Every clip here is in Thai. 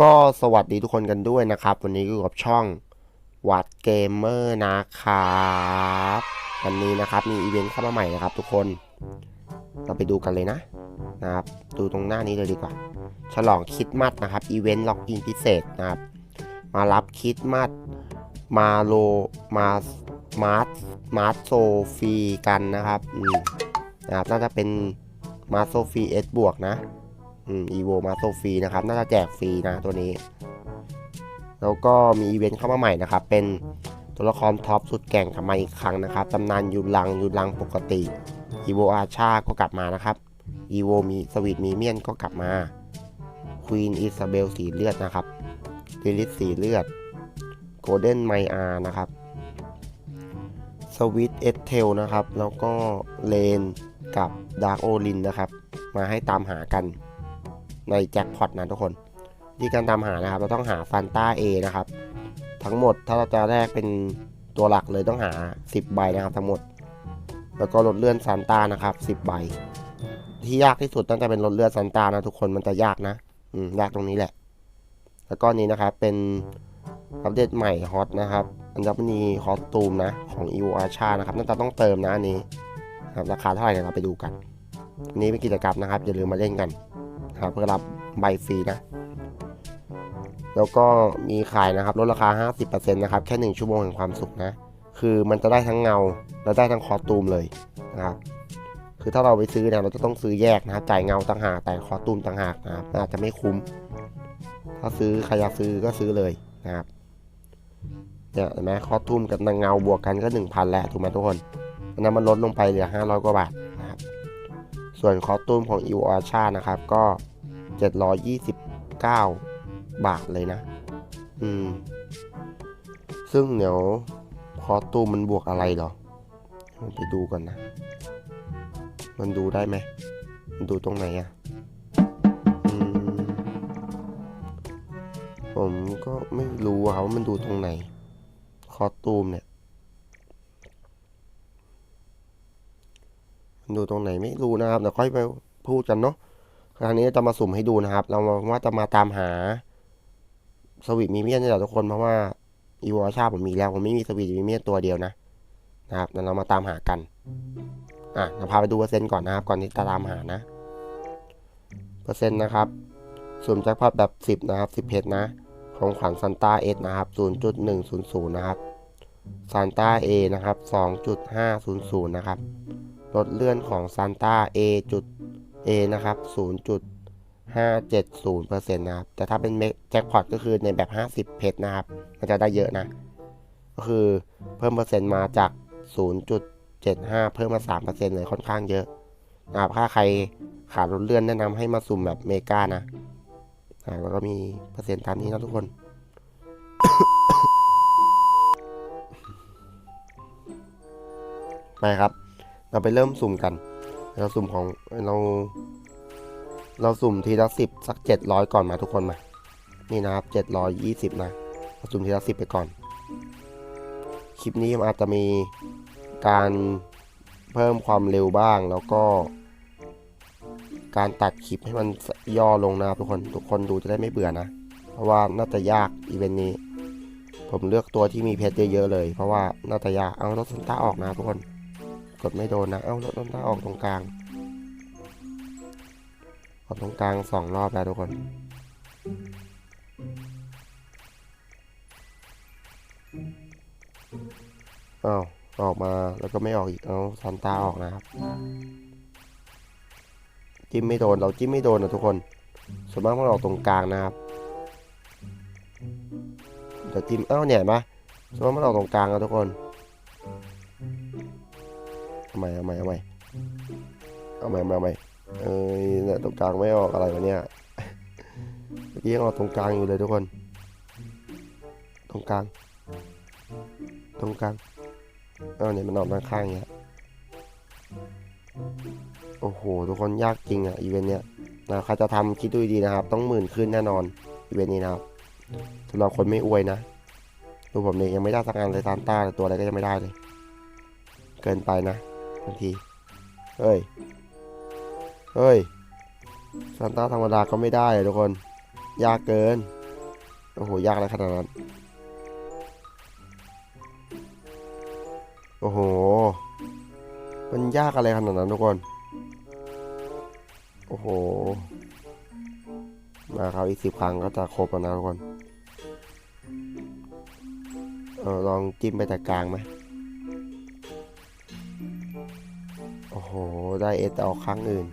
ก็สวัสดีทุกคนกันด้วยนะครับ วันนี้อยู่กับช่องวัดเกมเมอร์นะครับวันนี้นะครับมีอีเวนต์เข้ามาใหม่นะครับ ทุกคนเราไปดูกันเลยนะนะครับ ดูตรงหน้านี้เลยดีกว่า ฉลองคริดมัดนะครับอีเวนต์ล็อกอินพิเศษนะครับ มารับคริดมัดมาโลมามาร์มาร์โซฟีกันนะครับอืมนะครับน่าจะเป็นมาโซฟีเอสบวกนะ อืมอีโวมาโซฟรีนะครับ น่าจะแจกฟรีนะตัวนี้ แล้วก็มีอีเวนต์เข้ามาใหม่นะครับ เป็นตัวละครท็อปสุดแก่งกลับมาอีกครั้งนะครับ ตำนานยูรังยูรังปกติอีโวอาชาก็กลับมานะครับอีโวมีสวีทมีเมียนก็กลับมาควีนอิซาเบลสีเลือดนะครับลิลิสสีเลือดโกลเด้นไมอานะครับสวิตเอสเทลนะครับ แล้วก็เลนกับดาร์โอลินนะครับ มาให้ตามหากัน ในแจ็คพอตนะทุกคนที่การตามหานะครับ เราต้องหาฟันต้า A นะครับ ทั้งหมดถ้าเราจะแรกเป็นตัวหลักเลยต้องหา 10 ใบนะครับ ทั้งหมด แล้วก็ลดเลื่อนซานต้านะครับ 10 ใบ ที่ยากที่สุดตั้งแต่เป็นลดเลื่อนซานต้านะทุกคนมันจะยากนะ อืมยากตรงนี้แหละ แล้วก็นี้นะครับเป็นอัปเดตใหม่ฮอตนะครับ อัญมณีคอสตูมนะของ e u a r c h a นะครับน่าจะต้องเติมนะอันนี้ครับราคาเท่าไหร่เดี๋ยวเราไปดูกัน อันนี้เป็นกิจกรรมนะครับอย่าลืมมาเล่นกัน ครับ เพื่อรับใบฟรีนะ แล้วก็มีขายนะครับลดราคา 50%นะครับ แค่ 1 ชั่วโมงแห่งความสุขนะ คือมันจะได้ทั้งเงา และได้ทั้งคอตูมเลยนะครับคือถ้าเราไปซื้อเนี่ยเราจะต้องซื้อแยกนะครับจ่ายเงาต่างหากแต่คอตูมต่างหากนะครับอาจจะไม่คุ้ม ถ้าซื้อใครอยากซื้อก็ซื้อเลยนะครับเนี่ยเห็นไหมคอตูมกับเงาบวกกันก็ 1,000แล้วถูกไหมทุกคนอันนั้นมันลดลงไปเหลือ 500 กว่าบาท ส่วนคอสตูมของ e ิวอาชานะครับ ก็ 729 บาทเลยนะ อืม ซึ่งเดี๋ยวคอสตูมมันบวกอะไรหรอไปดูก่อนนะ มันดูได้ไหม มันดูตรงไหนอะ่ะผมก็ไม่รู้ครับว่ามันดูตรงไหน คอสตูมเนี่ย มัน ดูตรงไหนไม่รู้นะครับเดี๋ยวค่อยไปพูดกันเนาะครั้งนี้จะมาสุ่มให้ดูนะครับ เราว่าจะมาตามหาสวิตมีเมียนนี่แหละทุกคนเพราะว่าอีวอชาผมมีแล้วผมไม่มีสวิตมีเมียนตัวเดียวนะนะครับเดี๋ยวเรามาตามหากันอะเราพาไปดูเปอร์เซ็นต์ก่อนนะครับ ก่อนที่จะตามหานะ เปอร์เซ็นต์นะครับสุ่มแจ็คพอตแบบ 10 นะครับ 10เพชรนะ ของขวัญซันต้าเอสนะครับ 0.100 นะครับซันต้าเอนะครับ 2.500 นะครับ ลดเลื่อนของซันต้า A จุด A นะครับ 0.570%นะครับ แต่ถ้าเป็นแจ็คพอตก็คือในแบบ 50 เพชรนะครับ มันจะได้เยอะนะ ก็คือเพิ่มเปอร์เซ็นต์มาจาก 0.75 เพิ่มมา 3%เลยค่อนข้างเยอะนะครับ ถ้าใครขาดลดเลื่อนแนะนำให้มาสุ่มแบบเมกานะแล้วก็มีเปอร์เซ็นต์ตามนี้นะทุกคนไปครับ เราไปเริ่มสุ่มกัน เราสุ่มของเรา เราสุ่มทีละสิบสักเจ็ดร้อยก่อนมาทุกคนมานี่นะครับเจ็ดร้อยยี่สิบนะเราสุ่มทีละสิบไปก่อน คลิปนี้อาจจะมีการเพิ่มความเร็วบ้างแล้วก็ การตัดคลิปให้มันย่อลงนะครับทุกคนทุกคนดูจะได้ไม่เบื่อนะ เพราะว่าน่าจะยากอีเวนต์นี้ ผมเลือกตัวที่มีเพชรเยอะๆเลย เพราะว่าน่าจะยากเอารถซันต้าออกนะทุกคน กดไม่โดนนะ เอ้ารถซันต้าออกตรงกลาง ออกตรงกลางสองรอบแล้วทุกคน อ้าว ออกมาแล้วก็ไม่ออกอีก เอาซันต้าออกนะครับ จิ้มไม่โดน เราจิ้มไม่โดนนะทุกคน ส่วนมากมันออกตรงกลางนะครับเดี๋ยวจิ้ม เอ้าเนี่ยเห็นปะส่วนมากมันออกตรงกลางนะทุกคน เอาใหม่เอาใหม่เอาใหม่เอาใหม่เอาใหม่เอาใหม่เอ้ยเนี่ยตรงกลางไม่ออกอะไรวะเนี่ยเมื่อกี้ยังออกตรงกลางอยู่เลยทุกคน ตรงกลาง ตรงกลางเอาเนี่ยมันออกด้านข้างอย่างเงี้ยโอ้โหทุกคนยากจริงอะอีเวนต์เนี้ยนะใครจะทำคิดดูดีนะครับ ต้องหมื่นขึ้นแน่นอนอีเวนต์นี้นะครับสำหรับคนไม่อวยนะดูผมเนี่ยยังไม่ได้สักงานเลยซานต้าตัวอะไรก็ยังไม่ได้เลย เกินไปนะ บางที เฮ้ย เฮ้ยซานต้าธรรมดาก็ไม่ได้เลยทุกคน ยากเกิน โอ้โห ยากอะไรขนาดนั้น โอ้โห มันยากอะไรขนาดนั้นทุกคน โอ้โห มาครับอีกสิบครั้งก็จะครบแล้วนะทุกคน เออลองจิ้มไปแต่กลางไหม โห ได้เอสออกครั้งอื่น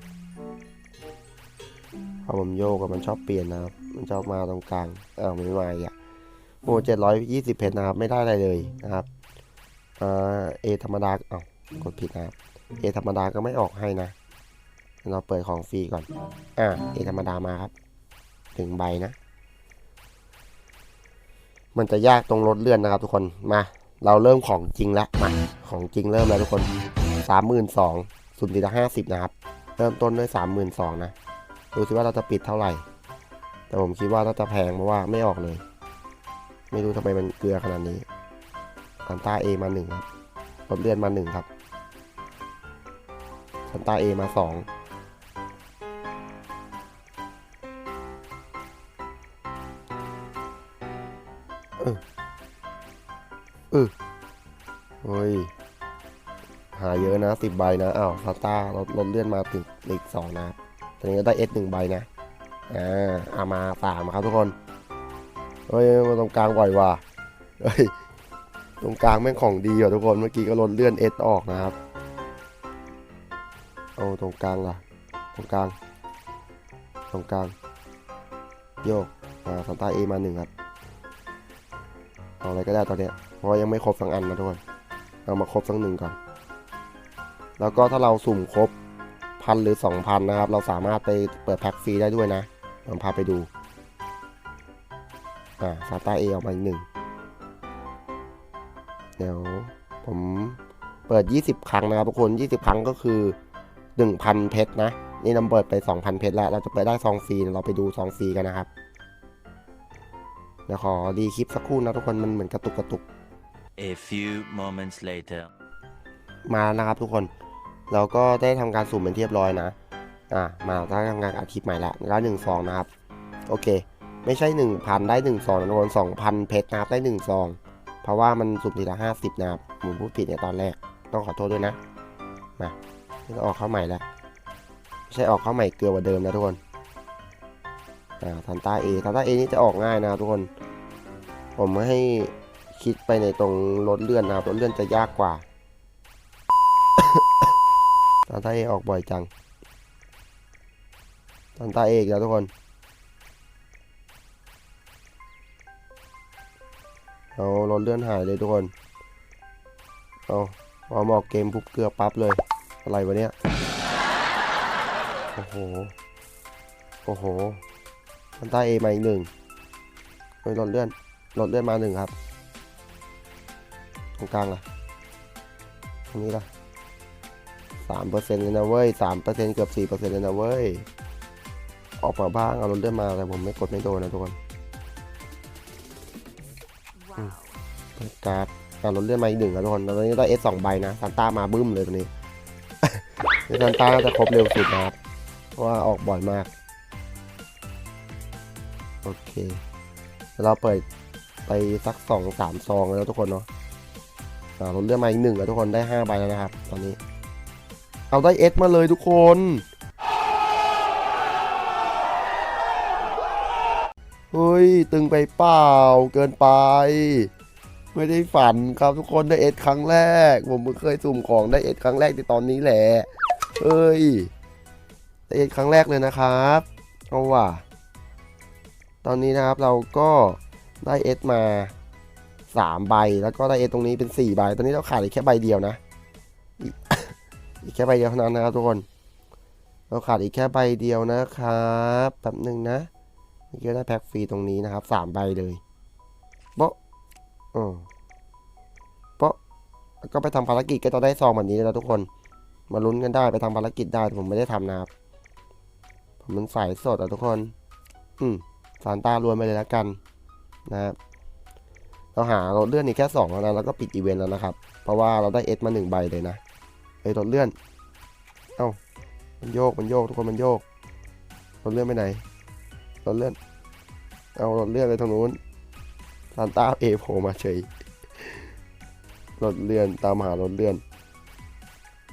พอผมโยกกับมันชอบเปลี่ยนนะครับ มันชอบมาตรงกลางเออไม่มาอีกอะโอ้เจ็ดร้อยยี่สิบเพชรนะครับ ไม่ได้อะไรเลยนะครับอ่าเอธรรมดาเอากดผิดนะครับเอธรรมดาก็ไม่ออกให้นะ เราเปิดของฟรีก่อน อ่าเอธรรมดามาครับ ถึงใบนะ มันจะยากตรงรถเลื่อนนะครับ ทุกคน มา เราเริ่มของจริงแล้วมา ของจริงเริ่มแล้วทุกคนสามหมื่นสอง สุดทีละห้าสิบนะครับ เริ่มต้นด้วยสามหมื่นสองนะ ดูสิว่าเราจะปิดเท่าไหร่ แต่ผมคิดว่าน่าจะแพงเพราะว่าไม่ออกเลย ไม่รู้ทำไมมันเกลือขนาดนี้ซันต้าเอมาหนึ่งครับรถเลื่อนมาหนึ่งครับซันต้าเอมาสองเออเออเฮ้ย หาเยอะนะสิบใบนะอ้าวซันต้ารถรถเลื่อนมาถึงอีกสองนะตอนนี้ก็ได้ S หนึ่งใบนะอ่าเอามาสามครับทุกคนเฮ้ยมาตรงกลางบ่อยว่ะเฮ้ยตรงกลางแม่งของดีอะทุกคนเมื่อกี้ก็ลดเลื่อน S ออกนะครับเอาตรงกลางล่ะตรงกลาง ตรงกลาง โยกอ่าซันต้าเอมาหนึ่งครับเอาอะไรก็ได้ตอนเนี้ยเพราะยังไม่ครบสังอันนะทุกคน เอามาครบสักหนึ่งก่อน แล้วก็ถ้าเราสุ่มครบพันหรือสองพันนะครับ เราสามารถไปเปิดแพ็คฟรีได้ด้วยนะผมพาไปดู อ่าซาต้าเอออกมาอีกหนึ่งเดี๋ยวผมเปิด 20 ครั้งนะครับทุกคน 20 ครั้งก็คือ 1,000 เพชรนะ นี่นำเปิดไป 2,000 เพชรแล้ว เราจะเปิดได้ซองฟรีเราไปดูซองฟรีกันนะครับ เดี๋ยวขอดีคลิปสักครู่นะทุกคนมันเหมือนกระตุกกระตุก A few moments later. มาแล้วนะครับทุกคน เราก็ได้ทำการสุ่มเป็นเรียบร้อยนะ อ่ามาได้ทำการอาทิตย์ใหม่ละแล้วหนึ่งซองนะครับ โอเค ไม่ใช่หนึ่งพันได้หนึ่งซองนะทุกคนสองพันเพชรนะครับได้หนึ่งซอง เพราะว่ามันสุ่มทีละห้าสิบนะครับผมพูดผิดในตอนแรก ต้องขอโทษด้วยนะ มานี่ก็ออกเข้าใหม่แล้วไม่ใช่ออกเข้าใหม่เกลือกว่าเดิมนะทุกคน อ่าทันต้าเอทันต้าเอนี่จะออกง่ายนะครับทุกคน ผมให้คิดไปในตรงรถเลื่อนนะครับรถเลื่อนจะยากกว่า ตอนต้าเอออกบ่อยจังตอนต้าเออีกแล้วทุกคนเอารถเลื่อนหายเลยทุกคน เอาพอหมอกเกมปุ๊บเกลือปั๊บเลย อะไรวะเนี่ย โอ้โห โอ้โหตอนต้าเอมาอีกหนึ่งเฮ้ยรถเลื่อนรถเลื่อนมาหนึ่งครับ ตรงกลางล่ะตรงนี้ล่ะ สามเปอร์เซ็นต์เลยนะเว้ยสามเปอร์เซ็นต์เกือบสี่เปอร์เซ็นต์เลยนะเว้ย ออกมาบ้างเอารถเลื่อนมาแต่ผมไม่กดไม่โดนนะทุกคนเปิดการ์ดเอารถเลื่อนมาอีกหนึ่งครับทุกคนแล้วตอนนี้ได้เอสสองใบนะซันต้ามาบึ้มเลยตรงนี้ซันต้าน่าจะครบเร็วสุดนะครับเพราะว่าออกบ่อยมาก โอเคเดี๋ยวเราเปิดไปสักสองสามซองแล้วทุกคนเนาะอ่ารถเลื่อนมาอีกหนึ่งแล้วทุกคนได้ห้าใบแล้วนะครับ ตอนนี้ เอาได้เอสมาเลยทุกคน เฮ้ย ตึงไปเปล่า เกินไป ไม่ได้ฝันครับทุกคนได้เอสครั้งแรก ผมเพิ่งเคยสุ่มของได้เอสครั้งแรกในตอนนี้แหละ เอ้ยได้เอสครั้งแรกเลยนะครับ เอาว่ะ ตอนนี้นะครับเราก็ได้เอสมาสามใบแล้วก็ได้เอสตรงนี้เป็นสี่ใบ ตอนนี้เราขาดแค่ใบเดียวนะ อีกแค่ใบเดียวเท่านั้นนะครับทุกคน เราขาดอีกแค่ใบเดียวนะครับแป๊บหนึ่งนะเมื่อกี้ได้แพ็กฟรีตรงนี้นะครับสามใบเลยโป๊ะอือโป๊ะก็ไปทำภารกิจก็จะได้ซองแบบนี้แล้วทุกคน มาลุ้นกันได้ไปทำภารกิจได้แต่ผมไม่ได้ทำนะครับ ผมมันสายสดอะทุกคน อืมซานต้ารวมไปเลยแล้วกันนะครับเราหาเรถเลื่อนอีกแค่สองแล้วนะแล้วก็ปิดอีเวนต์แล้วนะครับ เพราะว่าเราได้เอสมาหนึ่งใบเลยนะ ไอ้ยรถเลื่อน เอ้า มันโยก มันโยก ทุกคนมันโยก รถเลื่อนไปไหน รถเลื่อน เอารถเลื่อนไปทางนู้นซานต้าเอโผล่มาเฉย รถเลื่อน ตามหารถเลื่อน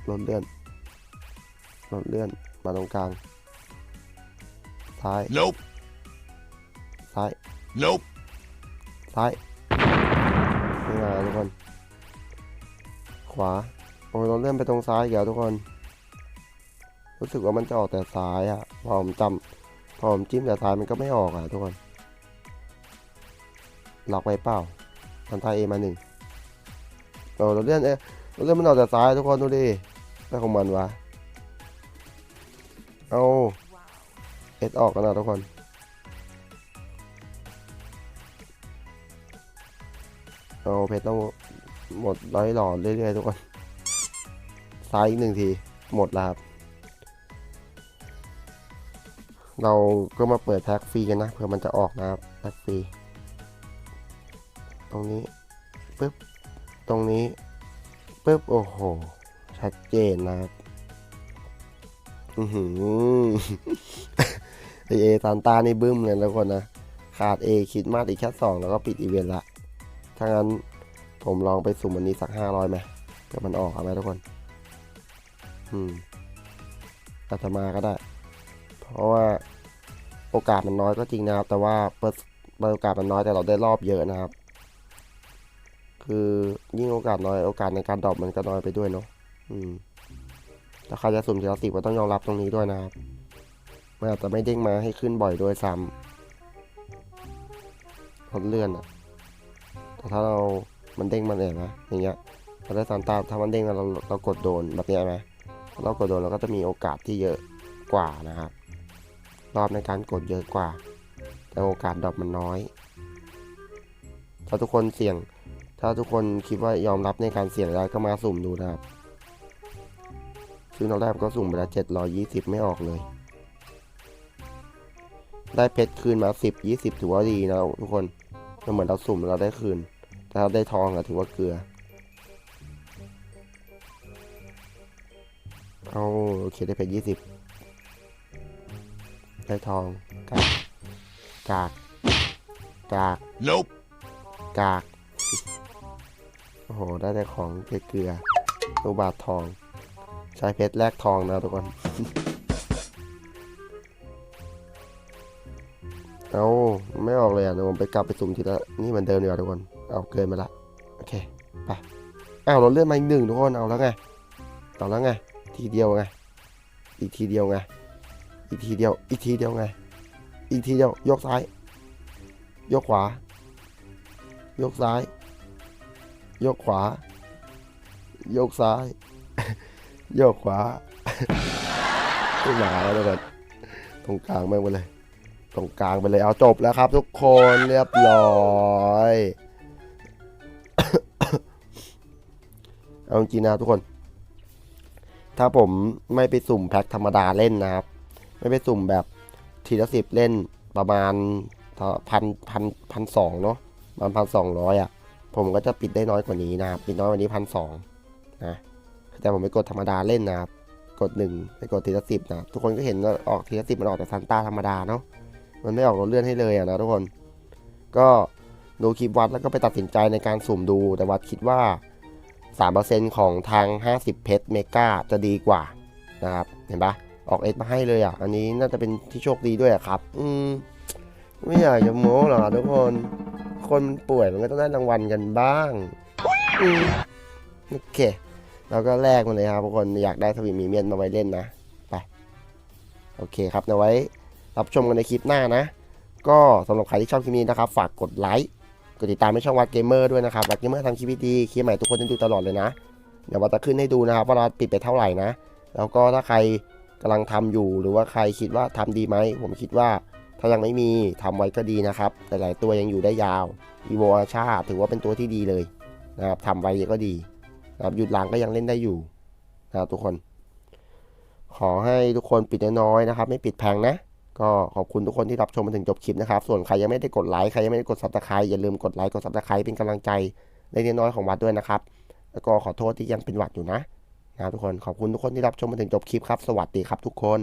รถเลื่อน รถเลื่อน มาตรงกลาง ซ้าย Nope. ซ้าย Nope. ซ้ายนี่มาทุกคน ขวา โอ้เราเลื่อนไปตรงซ้ายเดี๋ยวทุกคน รู้สึกว่ามันจะออกแต่ซ้ายอะพอผมจำพอผมจิ้มแต่ซ้ายมันก็ไม่ออกอะทุกคนหลอกไว้เปล่าทันทายเอมาหนึ่งโอ้เราเลื่อนเอเราเลื่อนมันออกแต่ซ้ายทุกคนดูดิได้ของมันวะเอาเอสออกกันนะทุกคนเอาเพชรต้องหมดร้อยหลอดเรื่อยๆทุกคน ซ้ายอีกหนึ่งที หมดแล้วครับ เราก็มาเปิดแพ็กฟรีกันนะเผื่อมันจะออกนะครับแพ็กฟรี ตรงนี้ปึ๊บ ตรงนี้ปึ๊บ โอ้โห ชัดเจนนะครับ อือหือไอเอซานตานี่บึ้มเลยทุกคนนะ ขาดเอคิดมากอีกแค่สองแล้วก็ปิดอีเวนต์ละถ้างั้นผมลองไปสุ่มอันนี้สักห้าร้อยไหมเผื่อมันออกเอาไหมทุกคน อืมอาจจะมาก็ได้ เพราะว่าโอกาสมันน้อยก็จริงนะครับ แต่ว่าเปิดโอกาสมันน้อยแต่เราได้รอบเยอะนะครับ คือยิ่งโอกาสน้อยโอกาสในการดรอปมันก็น้อยไปด้วยเนาะอืมถ้าใครจะสุ่มทีละสิบก็ต้องยอมรับตรงนี้ด้วยนะครับมันอาจจะไม่เด้งมาให้ขึ้นบ่อยด้วยซ้ำรถเลื่อนอะแต่ถ้าเรา มันเด้งมันเองนะอย่างเงี้ยเราได้ซานต้าถ้ามันเด้งมาเราเรากดโดนแบบเนี้ยไหม เรากดโดนเราก็จะมีโอกาสที่เยอะกว่านะครับ รอบในการกดเยอะกว่า แต่โอกาสดรอปมันน้อย ถ้าทุกคนเสี่ยง ถ้าทุกคนคิดว่ายอมรับในการเสี่ยงได้ก็มาสุ่มดูนะครับซึ่งเราแรกก็สุ่มไปแล้วเจ็ดรอยี่สิบไม่ออกเลย ได้เพชรคืนมาสิบยี่สิบถือว่าดีนะทุกคนก็เหมือนเราสุ่มเราได้คืนแต่ถ้าได้ทองอะถือว่าเกลือ เอาโอเคได้เพชรยี่สิบได้ทองกากกากกาก Nope. กาก โอ้โห ได้แต่ของเกลือลูกบาททอง ใช้เพชรแลกทองนะทุกคนเอาไม่ออกเลยอะเดี๋ยวผมไปกลับไปสุ่มทีละนี่เหมือนเดิมดีกว่าทุกคน เอาเกินไปละ โอเค ไปอ้าวเราเลื่อนมาอีกหนึ่งทุกคน เอาแล้วไงเอาแล้วไง ทีเดียวไง อีกทีเดียวไง อีกทีเดียว อีกทีเดียวไง อีกทีเดียวยกซ้าย ยกขวา ยกซ้าย ยกขวา ยกซ้าย ยกขวาขึ้นมาแล้วทุกคนตรงกลางแม่งไปเลย ตรงกลางไปเลยเอาจบแล้วครับ ทุกคนเรียบร้อยเอาจริงนะทุกคน ถ้าผมไม่ไปสุ่มแพ็คธรรมดาเล่นนะครับ ไม่ไปสุ่มแบบทีละสิบเล่นประมาณพันพันพันสองเนาะประมาณพันสองร้อยอะ ผมก็จะปิดได้น้อยกว่านี้นะครับ ปิดน้อยกว่านี้พันสองนะแต่ผมไปกดธรรมดาเล่นนะครับ กดหนึ่งไปกดทีละสิบนะทุกคนก็เห็นว่าออกทีละสิบมันออกแต่ซันต้าธรรมดาเนาะมันไม่ออกรถเลื่อนให้เลยอะนะทุกคน ก็ดูคลิปวัดแล้วก็ไปตัดสินใจในการสุ่มดูแต่วัดคิดว่า 3%ของทาง 50 เพชรเมกาจะดีกว่านะครับ เห็นปะออกเอสมาให้เลยอะ อันนี้น่าจะเป็นที่โชคดีด้วยอะครับ อืม ไม่อยากจะโม้หรอกทุกคนคนมันป่วยมันก็ต้องได้รางวัลกันบ้างอืมโอเค แล้วก็แลกมาเลยครับทุกคนอยากได้สวิมีเมียนมาไว้เล่นนะ ไป โอเคครับเอาไว้ รับชมกันในคลิปหน้านะ ก็สำหรับใครที่ชอบคลิปนี้นะครับ ฝากกดไลค์ กดติดตามให้ช่องวัดเกมเมอร์ด้วยนะครับวัดเกมเมอร์ทำคลิปดีคลิปใหม่ทุกคนจะดูตลอดเลยนะ เดี๋ยววัดจะขึ้นให้ดูนะครับว่าเราปิดไปเท่าไหร่นะ แล้วก็ถ้าใครกำลังทำอยู่หรือว่าใครคิดว่าทำดีไหม ผมคิดว่าถ้ายังไม่มีทำไว้ก็ดีนะครับหลายๆตัวยังอยู่ได้ยาวอีโวอาชาถือว่าเป็นตัวที่ดีเลยนะครับทำไว้ก็ดีนะครับหยุดหลังก็ยังเล่นได้อยู่นะครับทุกคน ขอให้ทุกคนปิดน้อยๆนะครับ ไม่ปิดแพงนะ ก็ขอบคุณทุกคนที่รับชมมาถึงจบคลิปนะครับ ส่วนใครยังไม่ได้กดไลค์ ใครยังไม่ได้กดซับสไครต์อย่าลืมกดไลค์ กดซับสไครต์เป็นกำลังใจเล็กน้อยของวัดด้วยนะครับ แล้วก็ขอโทษที่ยังเป็นหวัดอยู่นะนะทุกคน ขอบคุณทุกคนที่รับชมมาถึงจบคลิปครับ สวัสดีครับทุกคน